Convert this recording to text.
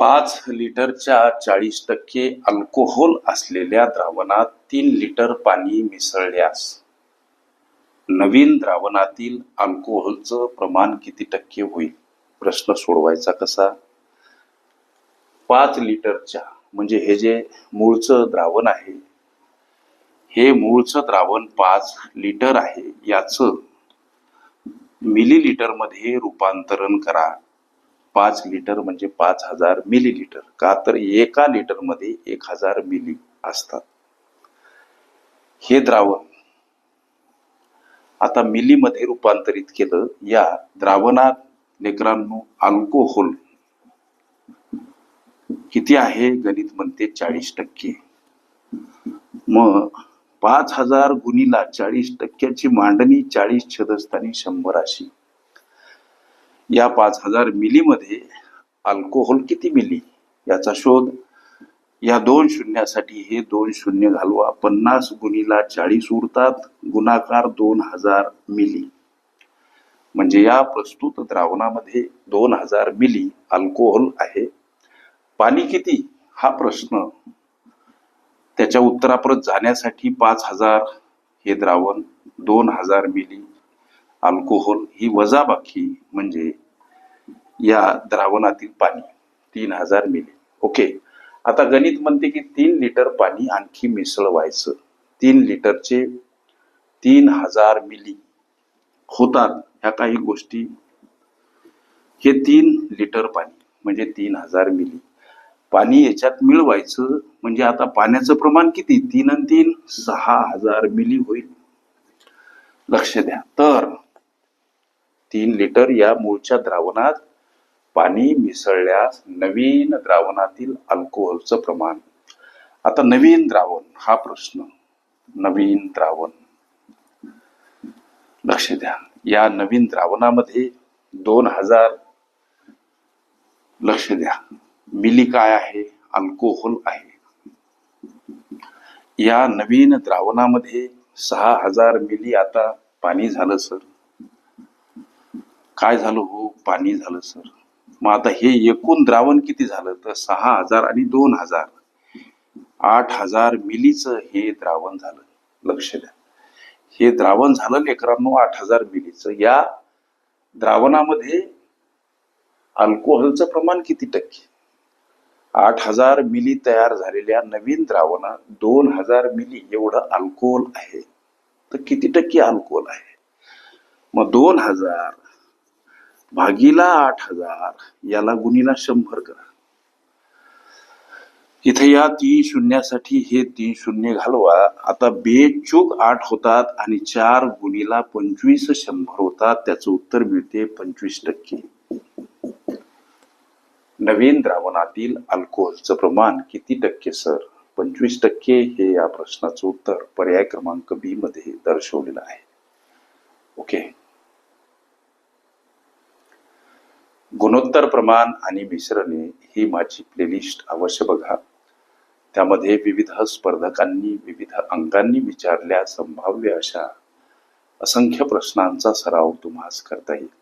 पाच लिटरच्या चाळीस टक्के अल्कोहोल असलेल्या द्रावणात तीन लिटर पाणी मिसळल्यास नवीन द्रावणातील अल्कोहोलचं प्रमाण किती टक्के होईल? प्रश्न सोडवायचा कसा? पाच लिटरच्या म्हणजे हे जे मूळचं द्रावण आहे हे मूळचं द्रावण पाच लिटर आहे याचं मिलीलिटरमध्ये रूपांतरण करा. पाच लिटर म्हणजे पाच हजार मिलीलिटर. का तर एका लिटरमध्ये एक हजार मिली असतात. हे द्रावण. आता मिलीमध्ये रूपांतरित केलं या द्रावणात लेकरांनो अल्कोहोल किती आहे? गणित म्हणते चाळीस टक्के. मग पाच हजार गुणीला चाळीस टक्क्याची मांडणी चाळीस छदस्थानी शंभर अशी या पाच हजार मिलीमध्ये अल्कोहोल किती मिली? याचा शोध. या दोन शून्यासाठी हे दोन शून्य घालवा. पन्नास गुणीला चाळीस उरतात. गुणाकार दोन हजार मिली. म्हणजे या प्रस्तुत द्रावणामध्ये दोन हजार मिली अल्कोहोल आहे. पाणी किती? हा प्रश्न त्याच्या उत्तरापर्यंत जाण्यासाठी पाच हजार हे द्रावण दोन हजार मिली अल्कोहोल ही वजाबाकी म्हणजे या द्रावणातील पाणी तीन हजार मिली. ओके? आता गणित म्हणते की तीन लिटर पाणी आणखी मिसळवायचं. तीन लिटरचे तीन हजार मिली होतात ह्या काही गोष्टी. हे तीन लिटर पाणी म्हणजे तीन हजार मिली. पाणी याच्यात मिळवायचं म्हणजे आता पाण्याचं प्रमाण किती? तीन आणि तीन सहा हजार मिली होईल. लक्ष द्या. तर तीन लिटर या मूळच्या द्रावणात पाणी मिसळल्यास नवीन द्रावणातील अल्कोहोलचं प्रमाण. आता नवीन द्रावण हा प्रश्न. नवीन द्रावण. लक्ष द्या. या नवीन द्रावणामध्ये दोन हजार लक्ष द्या. मिली काय आहे? अल्कोहोल आहे. या नवीन द्रावणामध्ये सहा हजार मिली आता पाणी झालं सर. काय झालं हो? पाणी झालं सर. मग आता हे एकूण द्रावण किती झालं? तर सहा हजार आणि दोन हजार. आठ हजार मिलीचं हे द्रावण झालं. लक्ष द्या. हे द्रावण झालं लेकरांनो आठ हजार मिलीचं. या द्रावणामध्ये अल्कोहोलचं प्रमाण किती टक्के? आठ हजार मिली तयार झालेल्या नवीन द्रावणात दोन हजार मिली एवढं अल्कोहोल आहे. तर किती टक्के अल्कोहोल आहे? मग दोन हजार भागीला आठ हजार याला गुणीला शंभर करा. इथे या तीन शून्यासाठी हे तीन शून्य घालवा. आता बेचूक आठ होतात आणि चार गुणीला पंचवीस शंभर होतात. त्याचं उत्तर मिळते पंचवीस टक्के. नवीन द्रावणातील अल्कोहोलचं प्रमाण किती टक्के सर? पंचवीस टक्के हे या प्रश्नाचं उत्तर पर्याय क्रमांक बी मध्ये दर्शवलेलं आहे. ओके. गुणोत्तर प्रमाण आणि मिश्रणे ही माझी प्लेलिस्ट अवश्य बघा. त्यामध्ये विविध स्पर्धकांनी विविध अंकांनी विचारल्या संभाव्य अशा असंख्य प्रश्नांचा सराव तुम्हाला करता येईल.